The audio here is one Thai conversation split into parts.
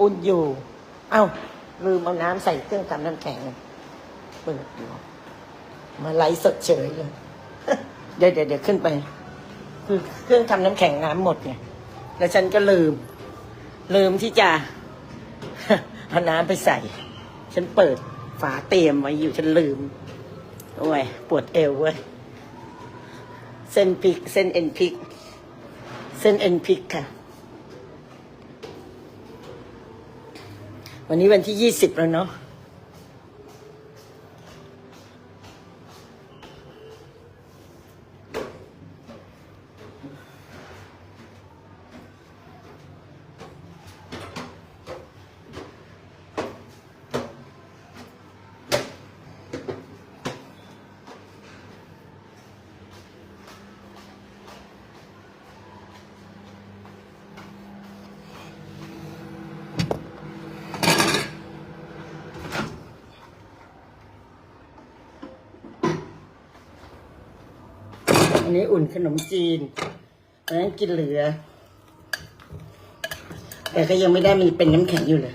อุ่นอยู่ เอ้าลืมเอาน้ำใส่เครื่องทำน้ำแข็งเปิดอยู่มาไหลสดเฉยเลยเดี๋ยวเดี๋ยวเดี๋ยวขึ้นไป คือเครื่องทำน้ำแข็งน้ำหมดไงแล้วฉันก็ลืม ลืมที่จะเอาน้ำไปใส่ ฉันเปิดฝาเตรียมไว้อยู่ฉันลืม โอ้ย ปวดเอวเว้ย เส้นพิก เส้นเอ็นพิก เส้นเอ็นพิกค่ะ วันนี้วันที่ยี่สิบแล้วเนาะ อันนี้อุ่นขนมจีนอันนั้นกินเหลือ แต่ก็ยังไม่ได้มันเป็นน้ำแข็งอยู่เลย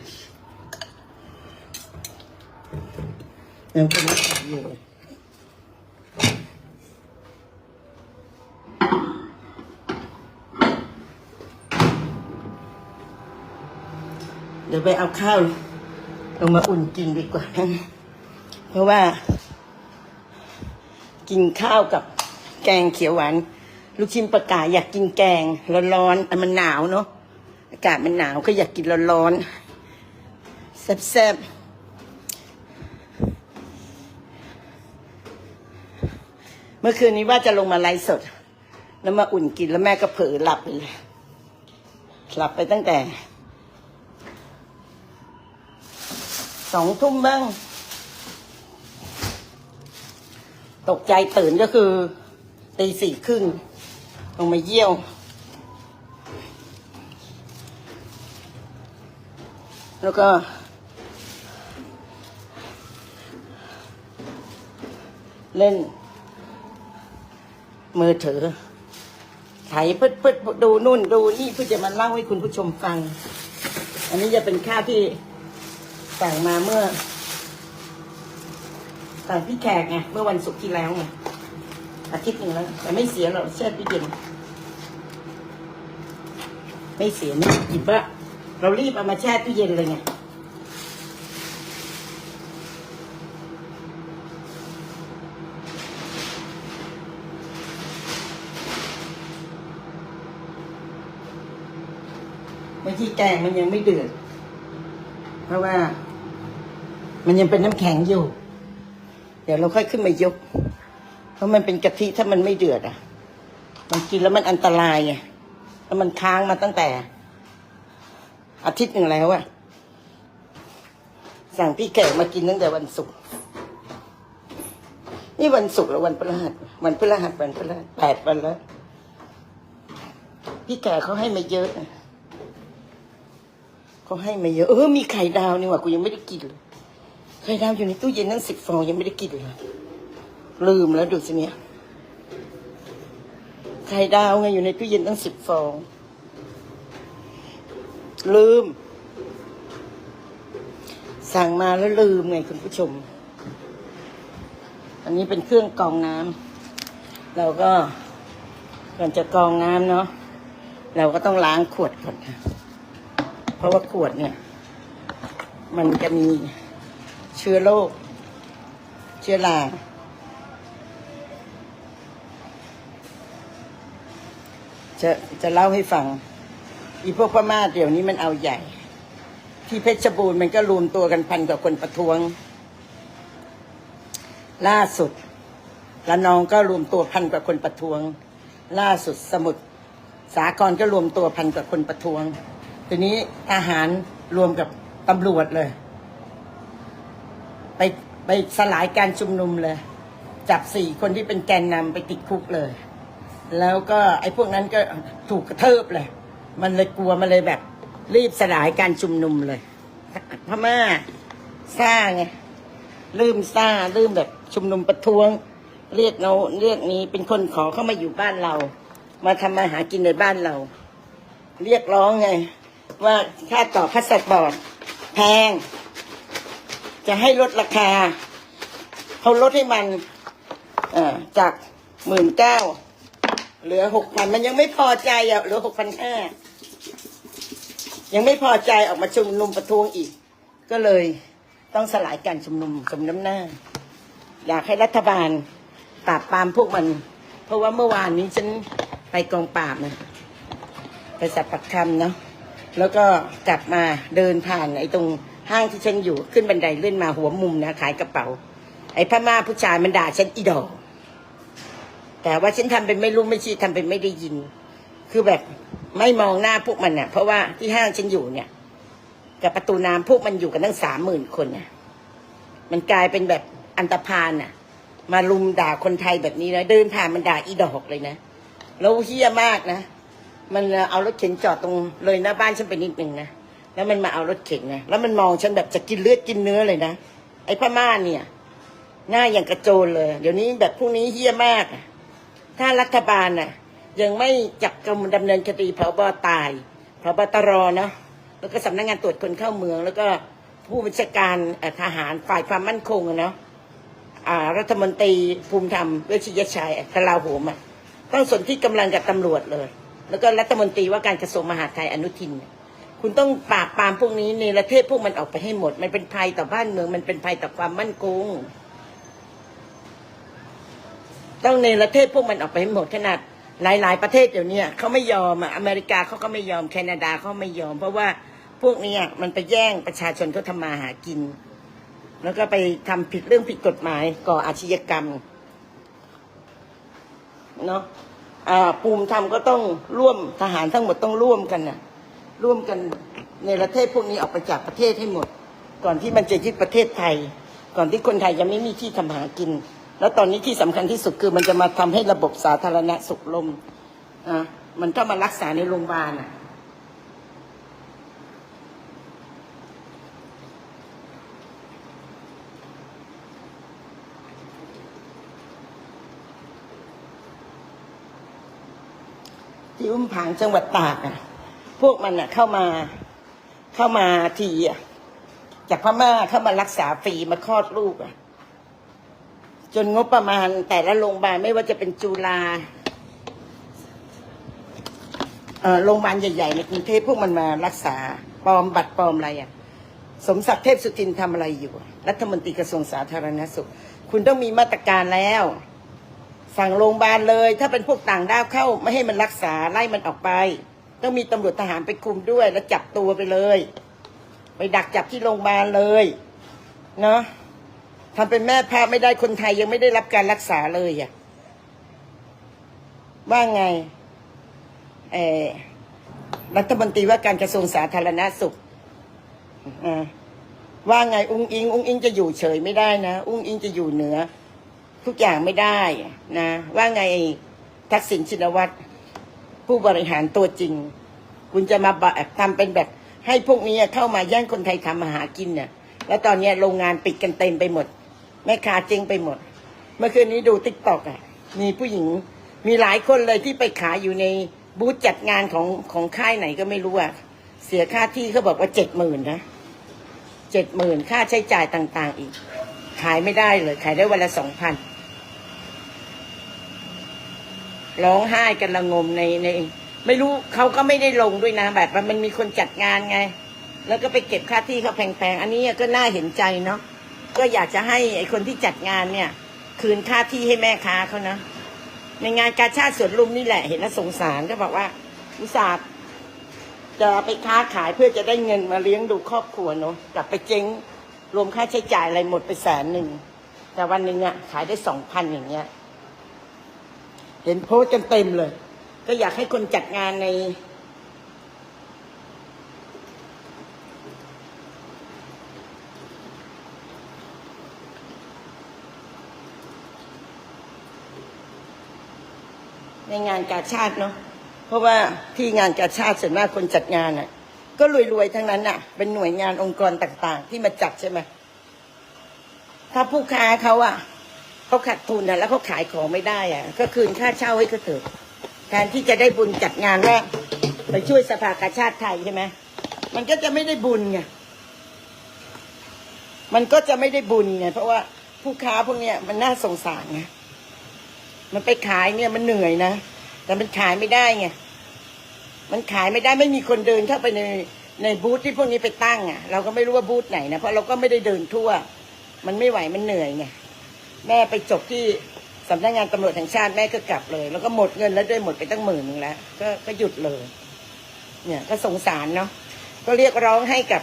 ยังเป็นน้ำแข็งอยู่เดี๋ยวไปเอาข้าวลงมาอุ่นกินดีกว่า เพราะว่า กินข้าวกับ แกงเขียวหวาน ลูกชิ้นปลากายอยากกินแกงร้อนๆแต่มันหนาวเนาะอากาศมันหนาวก็อยากกินร้อนๆแซ่บๆเมื่อคืนนี้ว่าจะลงมาไลฟ์สด แล้วมาอุ่นกินแล้วแม่ก็เผลอหลับไปเลยหลับไปตั้งแต่สองทุ่มบ้าง ตกใจตื่นก็คือ ตีสี่ครึ่งลงมาเยี่ยว แล้วก็ เล่น มือถือไถพึดพึดดูนู่นดูนี่เพื่อจะมาเล่าให้คุณผู้ชมฟัง อันนี้จะเป็นข้าวที่สั่งมาเมื่อสั่งพี่แขกไงเมื่อวันศุกร์ที่แล้วไง อาทิตย์หนึ่งแล้วแต่ไม่เสียหรอกแช่ตู้เย็นไม่เสียนี่หยิบว่าเรารีบเอามาแช่ตู้เย็นเลยไงบางทีแกงมันยังไม่เดือด เพราะว่า มันยังเป็นน้ำแข็งอยู่ เดี๋ยวเราค่อยขึ้นมายก ราะมันเป็นกะทิถ้ามันไม่เดือดอะ มันกินแล้วมันอันตรายไงแล้วมันค้างมาตั้งแต่ อาทิตย์หนึ่งแล้วอะสั่งพี่แขกมากินตั้งแต่วันศุกร์นี่วันศุกร์แล้ววันพฤหัสวันพฤหัสวันพฤหัสแปดวันแล้ว พี่แขกเขาให้มาเยอะเขาให้มาเยอะเออมีไข่ดาวนี่หว่ากูยังไม่ได้กินเลยไข่ดาวอยู่ในตู้เย็นตั้งสิบฟองยังไม่ได้กินเลย ลืมแล้วดูสิเนี่ยไข่ดาวไงอยู่ในตู้เย็นตั้งสิบฟอง ลืม สั่งมาแล้วลืมไงคุณผู้ชม อันนี้เป็นเครื่องกรองน้ำเราก็ก่อนจะกรองน้ำเนาะเราก็ต้องล้างขวดก่อนค่ะ เพราะว่าขวดเนี่ย มันจะมีเชื้อโรคเชื้อรา จะจะเล่าให้ฟัง อีพวกพม่าเดี๋ยวนี้มันเอาใหญ่ ที่เพชรบูรณ์มันก็รวมตัวกันพันกว่าคนประท้วง ล่าสุดละนองก็รวมตัวพันกว่าคนประท้วง ล่าสุดสมุทรสาครก็รวมตัวพันกว่าคนประท้วงทีนี้ทหารรวมกับตำรวจเลย ไปไปสลายการชุมนุมเลย จับสี่คนที่เป็นแกนนำไปติดคุกเลย แล้วก็ไอ้พวกนั้นก็ถูกกระเทิบเลย มันเลยกลัวมันเลยแบบ รีบสลายการชุมนุมเลยพม่าซ่าไงลืมซ่าลืมแบบชุมนุมประท้วง เรียกเราเรียกนี้เป็นคนขอเข้ามาอยู่บ้านเรา มาทำมาหากินในบ้านเรา เรียกร้องไง ว่าค่าต่อพาสปอร์ตแพง จะให้ลดราคาเขาลดให้มันจากหมื่นเก้า เหลือหกพันมันยังไม่พอใจอะเหลือหกพันห้ายังไม่พอใจออกมาชุมนุมประท้วงอีก ก็เลยต้องสลายการชุมนุมสมน้ำหน้า อยากให้รัฐบาลปราบปรามพวกมัน เพราะว่าเมื่อวานนี้ฉันไปกองปราบนะไปสับปักคำเนาะแล้วก็กลับมาเดินผ่านไอ้ตรงห้างที่ฉันอยู่ขึ้นบันไดเลื่อนมาหัวมุมนะขายกระเป๋า ไอ้พม่าผู้ชายมันด่าฉันอีดอก แต่ว่าฉันทำเป็นไม่รู้ไม่ชี้ทำเป็นไม่ได้ยิน คือแบบไม่มองหน้าพวกมันเน่ะ เพราะว่าที่ห้างฉันอยู่เนี่ย กับประตูน้ำพวกมันอยู่กันตั้งสามหมื่นคนน่ะ มันกลายเป็นแบบอันตรพานน่ะ มาลุมด่าคนไทยแบบนี้นะเดินผ่านมันด่าอีดอกเลยนะแล้วเฮี้ยมากนะมันเอารถเข็นจอดตรงเลยหน้าบ้านฉันไปนิดนึงนะแล้วมันมาเอารถเข็นนะแล้วมันมองฉันแบบจะกินเลือดกินเนื้อเลยนะไอ้พม่าเนี่ย หน้าอย่างกระโจนเลย เดี๋ยวนี้แบบพวกนี้เฮี้ยมากอะ ถ้ารัฐบาลน่ะ ยังไม่จับกรมดำเนินคดีพบตายพบตรเนาะแล้วก็สำนักงานตรวจคนเข้าเมือง แล้วก็ผู้บัญชาการทหารฝ่ายความมั่นคงเนาะอ่ารัฐมนตรีภูมิธรรมเวชยชัยกลาโหมอะต้องสนที่กำลังกับตำรวจเลย แล้วก็รัฐมนตรีว่าการกระทรวงมหาดไทยอนุทิน คุณต้องปราบปรามพวกนี้ในประเทศพวกมันออกไปให้หมด มันเป็นภัยต่อบ้านเมือง มันเป็นภัยต่อความมั่นคง ต้องในประเทศพวกมันออกไปให้หมดขนาดหลาย ๆ ประเทศเดี๋ยวนี้เขาไม่ยอมอะอเมริกาเขาก็ไม่ยอมแคนาดาเขาไม่ยอม เพราะว่าพวกนี้มันไปแย่งประชาชนเขาทำมาหากิน แล้วก็ไปทำผิดเรื่องผิดกฎหมายก่ออาชญากรรมเนาะอ่าภูมิธรรมก็ต้องร่วมทหารทั้งหมดต้องร่วมกันนะร่วมกันในประเทศพวกนี้ออกไปจากประเทศให้หมด ก่อนที่มันจะยึดประเทศไทย ก่อนที่คนไทยจะไม่มีที่ทำหากิน แล้วตอนนี้ที่สำคัญที่สุดคือมันจะมาทำให้ระบบสาธารณสุขลมอะมันก็มารักษาในโรงพยาบาลอะที่อุ้มผางจังหวัดตากอะ พวกมันอะ เข้ามาเข้ามาทีอะจากพม่าเข้ามารักษาฟรีมาคลอดลูกอะ จนงบประมาณแต่ละโรงพยาบาลไม่ว่าจะเป็นจุฬาโรงพยาบาลใหญ่ๆในกรุงเทพพวกมันมารักษาปลอมบัตรปลอมอะไรอะ สมศักดิ์เทพสุทินทำอะไรอยู่รัฐมนตรีกระทรวงสาธารณสุข คุณต้องมีมาตรการแล้ว สั่งโรงพยาบาลเลย ถ้าเป็นพวกต่างด้าวเข้าไม่ให้มันรักษาไล่มันออกไป ต้องมีตำรวจทหารไปคุมด้วย แล้วจับตัวไปเลย ไปดักจับที่โรงพยาบาลเลย เนาะ ทำเป็นแม่พาไม่ได้คนไทยยังไม่ได้รับการรักษาเลยอะว่าไงเออรัฐมนตรีว่าการกระทรวงสาธารณสุขอ่าว่าไงอุ้งอิง อุ้งอิงจะอยู่เฉยไม่ได้นะ อุ้งอิงจะอยู่เหนือ ทุกอย่างไม่ได้นะ ว่าไงทักษิณชินวัตรผู้บริหารตัวจริง คุณจะมาแบบทำเป็นแบบ ให้พวกนี้เข้ามาแย่งคนไทยทำมาหากินเนี่ยแล้วตอนนี้โรงงานปิดกันเต็มไปหมด แม่ค้าเจ๊งไปหมด เมื่อคืนนี้ดูติ๊กตอกอะ มีผู้หญิง มีหลายคนเลยที่ไปขายอยู่ในบูธจัดงานของของค่ายไหนก็ไม่รู้อะ เสียค่าที่เขาบอกว่าเจ็ดหมื่นนะเจ็ดหมื่นค่าใช้จ่ายต่าง ๆ อีก ขายไม่ได้เลยขายได้วันละสองพันร้องไห้กันละงมในใน ไม่รู้เขาก็ไม่ได้ลงด้วยนะแบบว่ามันมีคนจัดงานไง แล้วก็ไปเก็บค่าที่เขาแพงๆ อันนี้ก็น่าเห็นใจเนาะ ก็อยากจะให้ไอคนที่จัดงานเนี่ย คืนค่าที่ให้แม่ค้าเขานะ ในงานกาชาติสวนลุมนี่แหละเห็นแล้วสงสารก็บอกว่าอุตส่าห์จะไปค้าขายเพื่อจะได้เงินมาเลี้ยงดูครอบครัวเนาะกลับไปเจ๊งรวมค่าใช้จ่ายอะไรหมดไปแสนหนึ่ง แต่วันหนึ่งอะขายได้สองพันอย่างเงี้ย เห็นโพสต์กันเต็มเลย ก็อยากให้คนจัดงานใน ในงานกาชาติเนาะเพราะว่าที่งานกาชาติส่วนมากคนจัดงานอะ ก็รวยๆทั้งนั้นอะ เป็นหน่วยงานองค์กรต่างๆ ที่มาจัดใช่ไหมถ้าผู้ค้าเขาอะเขาขาดทุนอะ แล้วเขาขายของไม่ได้อะ ก็คืนค่าเช่าให้เขาเถอะแทนที่จะได้บุญจัดงานว่าไปช่วยสภากาชาติไทยใช่ไหมมันก็จะไม่ได้บุญไงมันก็จะไม่ได้บุญไงเพราะว่าผู้ค้าพวกเนี้ยมันน่าสงสารไง มันไปขายเนี่ยมันเหนื่อยนะ แต่มันขายไม่ได้ไง มันขายไม่ได้ไม่มีคนเดินเข้าไปในในบูธที่พวกนี้ไปตั้งอะ เราก็ไม่รู้ว่าบูธไหนนะ เพราะเราก็ไม่ได้เดินทั่ว มันไม่ไหวมันเหนื่อยไง แม่ไปจบที่สำนักงานตำรวจแห่งชาติแม่ก็กลับเลย แล้วก็หมดเงินแล้วด้วยหมดไปตั้งหมื่นนึงแล้วก็ก็หยุดเลย เนี่ยก็สงสารเนาะ ก็เรียกร้องให้กับ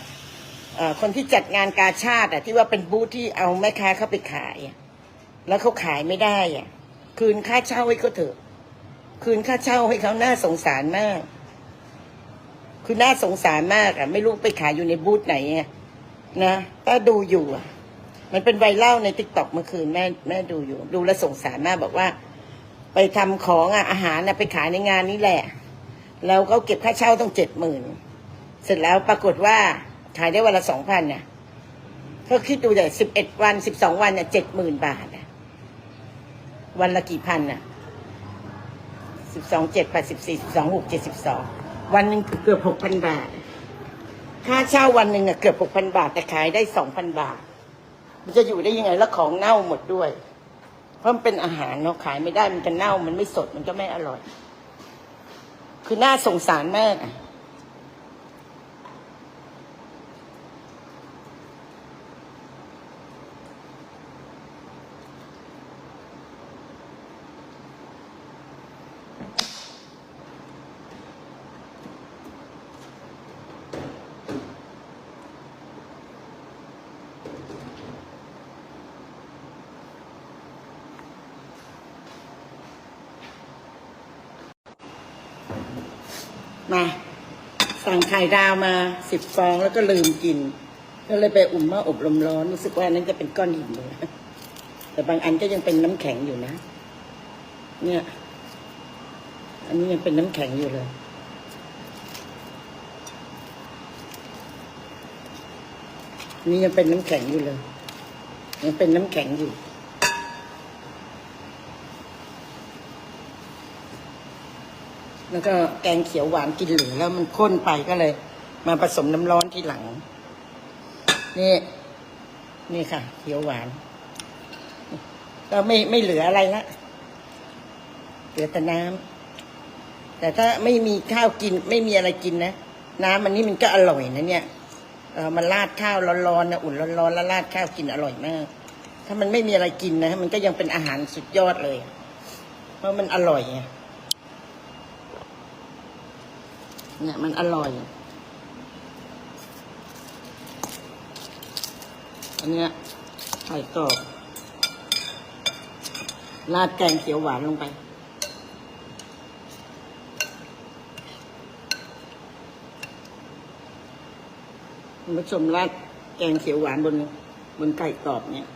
คนที่จัดงานกาชาติอะที่ว่าเป็นบูธที่เอาแม่ค้าเข้าไปขาย แล้วเขาขายไม่ได้อะ คืนค่าเช่าให้เขาเถอะ คืนค่าเช่าให้เขาน่าสงสารมาก คือน่าสงสารมากอะไม่รู้ไปขายอยู่ในบูธไหนอะนะถ้าดูอยู่อะมันเป็นไวรัลในติ๊กต็อกเมื่อคืนแม่แม่ดูอยู่ ดูแลสงสารมากบอกว่า ไปทำของอะอาหารนะไปขายในงานนี้แหละ แล้วก็เก็บค่าเช่าต้องเจ็ดหมื่นเสร็จแล้วปรากฏว่าขายได้วันละสองพันน่ะก็คิดดูแต่สิบเอ็ดวันสิบสองวันเนี่ยเจ็ดหมื่นบาท วันละกี่พันน่ะสิบสองเจ็ดแปดสิบสี่สิบสองหกเจ็ดสิบสองวันหนึ่งเกือบหกพันบาท ค่าเช่าวันหนึ่งอะเกือบหกพันบาทแต่ขายได้สองพันบาท มันจะอยู่ได้ยังไงแล้วของเน่าหมดด้วย เพราะมันเป็นอาหารเนาะขายไม่ได้มันจะเน่ามันไม่สดมันก็ไม่อร่อย คือน่าสงสารมากอะา สั่งไข่ดาวมาสิบฟองแล้วก็ลืมกิน ก็เลยไปอุ่นหม้ออบลมร้อนรู้สึกว่านั้นจะเป็นก้อนหินเลยแต่บางอันก็ยังเป็นน้ำแข็งอยู่นะ เนี่ย อันนี้ยังเป็นน้ำแข็งอยู่เลยนี่ยังเป็นน้ำแข็งอยู่เลย ยังเป็นน้ำแข็งอยู่ แล้วก็แกงเขียวหวานกินเหลือแล้วมันข้นไปก็เลย มาผสมน้ำร้อนทีหลัง นี่ นี่ค่ะ เขียวหวาน ก็ไม่ไม่เหลืออะไรละเหลือแต่น้ำแต่ถ้าไม่มีข้าวกิน ไม่มีอะไรกินนะน้ำมันนี่มันก็อร่อยนะเนี่ยเออมันราดข้าวร้อนๆนะอุ่นร้อนๆแล้วราดข้าวกินอร่อยมาก ถ้ามันไม่มีอะไรกินนะ มันก็ยังเป็นอาหารสุดยอดเลย เพราะมันอร่อยไง เนี่ยมันอร่อย อันเนี้ยไข่กรอบราดแกงเขียวหวานลงไป คุณผู้ชมราดแกงเขียวหวานบนบนไก่กรอบเนี่ย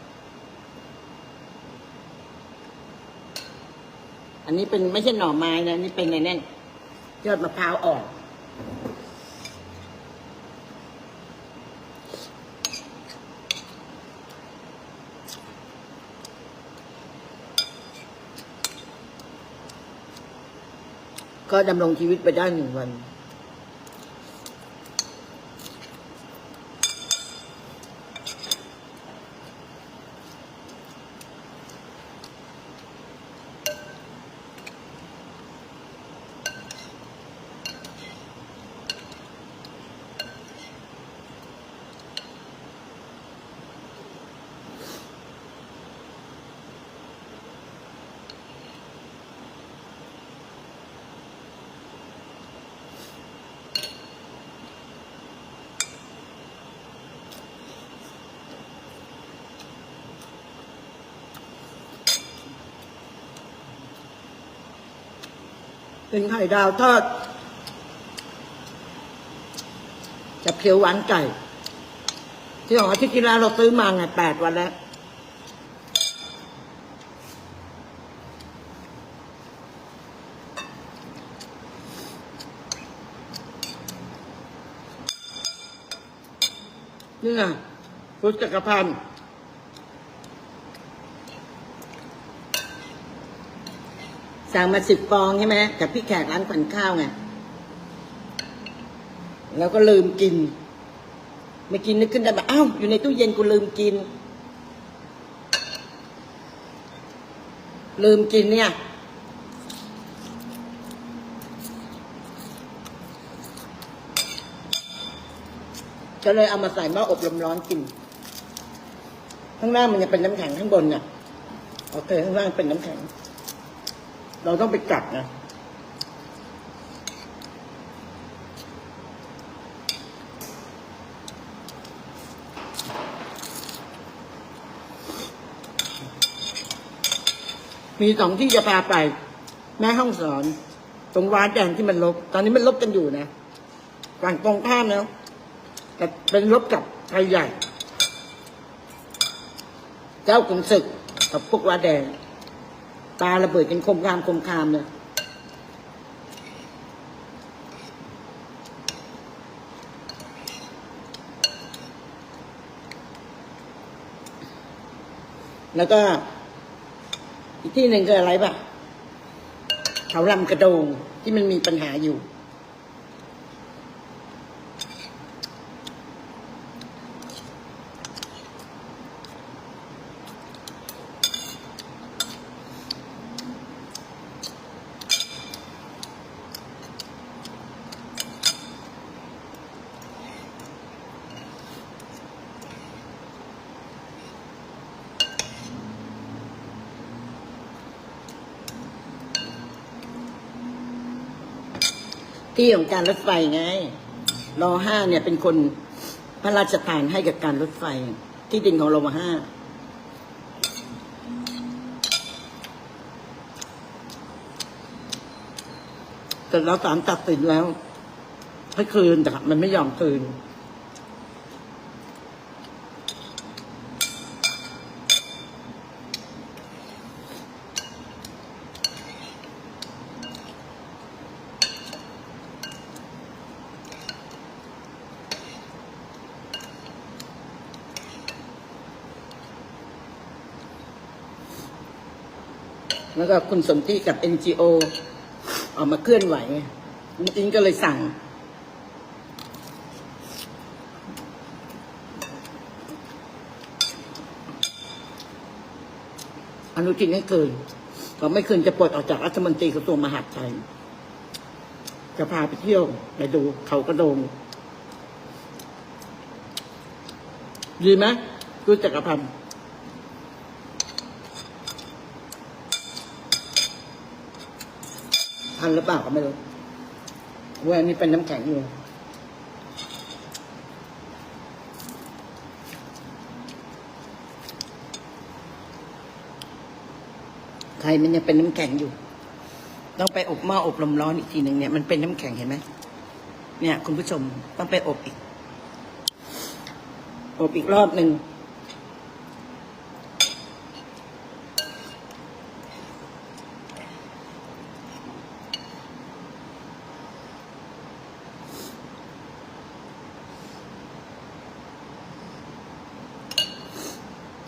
อันนี้เป็นไม่ใช่หน่อไม้นะ นี่เป็นในนั่นยอดมะพร้าวอ่อน ก็ดำรงชีวิตไปได้หนึ่งวัน เป็นไข่ดาวทอดกับเขียวหวานไก่ ที่ของอาทิตย์ที่แล้วเราซื้อมาไงแปดวันแล้วนี่ไงฟุตจักรพันธ์ สั่งมาสิบฟองใช่ไหมกับพี่แขกร้านขวัญข้าวไงแล้วก็ลืมกินไม่กินนึกขึ้นได้แบบอ้าวอยู่ในตู้เย็นกูลืมกิน ลืมกินเนี่ย ก็เลยเอามาใส่หม้ออบลมร้อนกิน ข้างล่างมันจะเป็นน้ำแข็งข้างบนน่ะ โอเค ข้างล่างเป็นน้ำแข็ง เราต้องไปกัดนะมีสองที่จะพาไป แม่ห้องสอน ตรงวาดแดงที่มันลบ ตอนนี้มันลบกันอยู่นะฝั่งตรงข้ามแล้วแต่เป็นลบกับไทยใหญ่ เจ้าขุนศึกกับพวกวาดแดง ตาระเบิดกันคมคามคมคามเลยแล้วก็ อีกที่หนึ่งคืออะไรปะเขาลำกระโดงที่มันมีปัญหาอยู่ ที่ของการรถไฟไงรอห้าเนี่ยเป็นคนพระราชทานให้กับการรถไฟ ที่ดินของรอห้าแต่เราศาลตัดสินแล้วให้คืนแต่มันไม่ยอมคืน แล้วก็คุณสมที่กับ NGO ออกมาเคลื่อนไหวจริงก็เลยสั่ง อนุทินให้คืนพอไม่คืนจะปลดออกจากรัฐมนตรีกระทรวงมหาดไทย จะพาไปเที่ยว ไปดูเขากระโดง ดีไหมดูจักรพันธ์ ทันหรือเปล่าก็ไม่รู้เว่าอันนี้เป็นน้ำแข็งอยู่ไทยมันยังเป็นน้ำแข็งอยู่ ต้องไปอบหม้ออบลมร้อนอีกทีหนึ่งเนี่ยมันเป็นน้ำแข็งเห็นไหมเนี่ย คุณผู้ชมต้องไปอบอีก อบอีกรอบหนึ่ง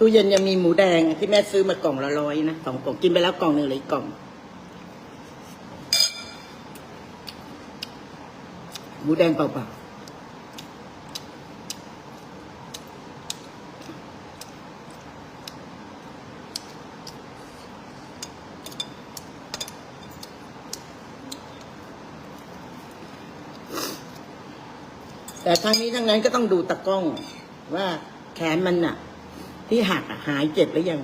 ตู้เย็นยังมีหมูแดงที่แม่ซื้อมากล่องละร้อยนะสองกล่องกินไปแล้วกล่องหนึ่งเหลยกล่อง หมูแดงเปล่าๆแต่ทั้งนี้ทั้งนั้นก็ต้องดูตะกล้องว่าแขนมันน่ะ ที่หักหายเจ็บหรือยัง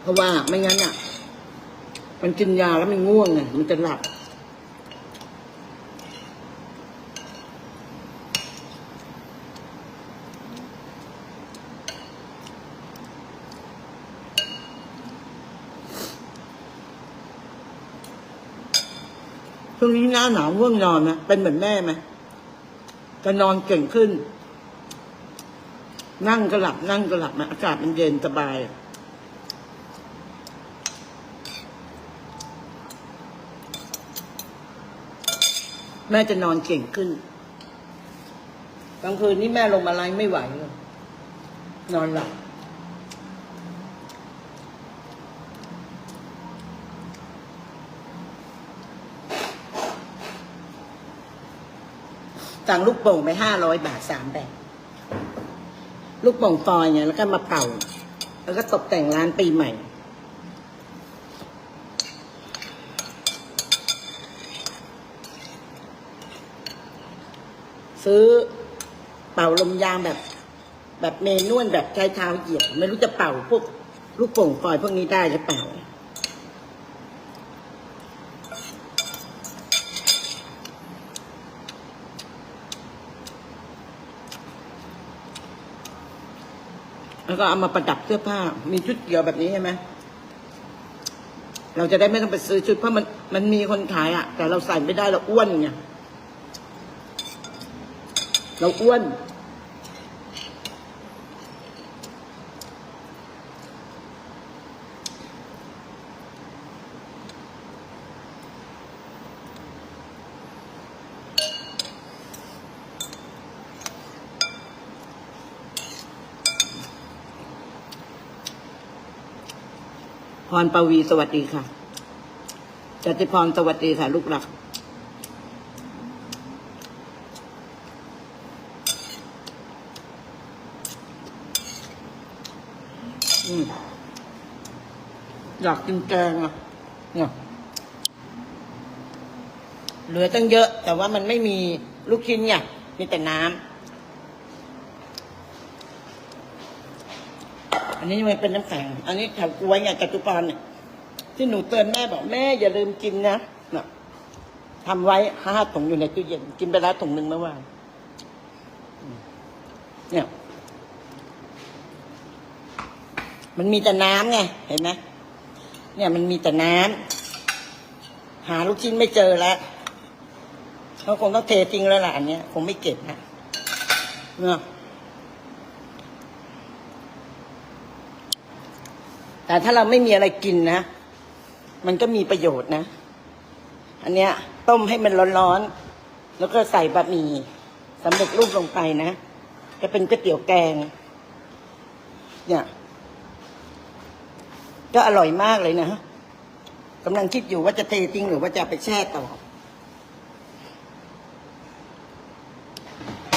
เพราะว่าไม่งั้นอะ มันกินยาแล้วมันง่วงไงมันจะหลับ ช่วงนี้หน้าหนาวง่วงนอนนะเป็นเหมือนแม่ไหมจะนอนเก่งขึ้น นั่งก็หลับ นั่งก็หลับนะอากาศมันเย็นสบายแม่จะนอนเก่งขึ้นกลางคืนนี้แม่ลงมาไลฟ์ไม่ไหวเลยนอนหลับ สั่งลูกโป่งไปห้าร้อยบาทสามแบบลูกโป่งฟอยเนี่ยแล้วก็มาเป่า แล้วก็ตกแต่งร้านปีใหม่ ซื้อเป่าลมยางแบบ แบบเมนวลแบบใช้เท้าเหยียบ ไม่รู้จะเป่าพวกลูกโป่งฟอยพวกนี้ได้หรือเปล่า ก็เอามาประดับเสื้อผ้า มีชุดเกี่ยวแบบนี้ใช่ไหมเราจะได้ไม่ต้องไปซื้อชุดเพราะมันมันมีคนขายอะแต่เราใส่ไม่ได้เราอ้วนไงเราอ้วน รปวีสวัสดีค่ะจติพรสวัสดีค่ะ ลูกหลัก อยากกินแกงอะเนี่ยเหลือตั้งเยอะ แต่ว่ามันไม่มีลูกชิ้นเนี่ยมีแต่น้ำ อันนี้มันเป็นน้ำแข็ง อันนี้แถวกล้วยไงจตุพรเนี่ยที่หนูเตือนแม่บอกแม่อย่าลืมกินนะน่ะทำไว้ห้าถุงอยู่ในตู้เย็น กินไปแล้วถุงหนึ่งเมื่อวานเนี่ย มันมีแต่น้ำไงเห็นไหมเนี่ยมันมีแต่น้ำหาลูกชิ้นไม่เจอแล้วเขาคงต้องเททิ้งแล้วล่ะอันเนี้ยคงไม่เก็บนะเนาะ แต่ถ้าเราไม่มีอะไรกินนะ มันก็มีประโยชน์นะ อันเนี้ย ต้มให้มันร้อนๆ แล้วก็ใส่บะหมี่สำเร็จรูปลงไปนะจะเป็นก๋วยเตี๋ยวแกง เนี่ยก็อร่อยมากเลยนะกำลังคิดอยู่ว่าจะเททิ้งหรือว่าจะไปแช่ต่อ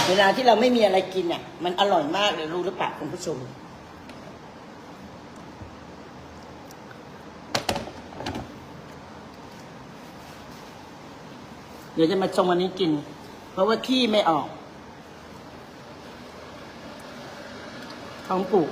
เวลาที่เราไม่มีอะไรกินอะ มันอร่อยมากเลยรู้หรือเปล่าคุณผู้ชม เดี๋ยวจะมาชงวันนี้กิน เพราะว่าขี้ไม่ออกท้องปูก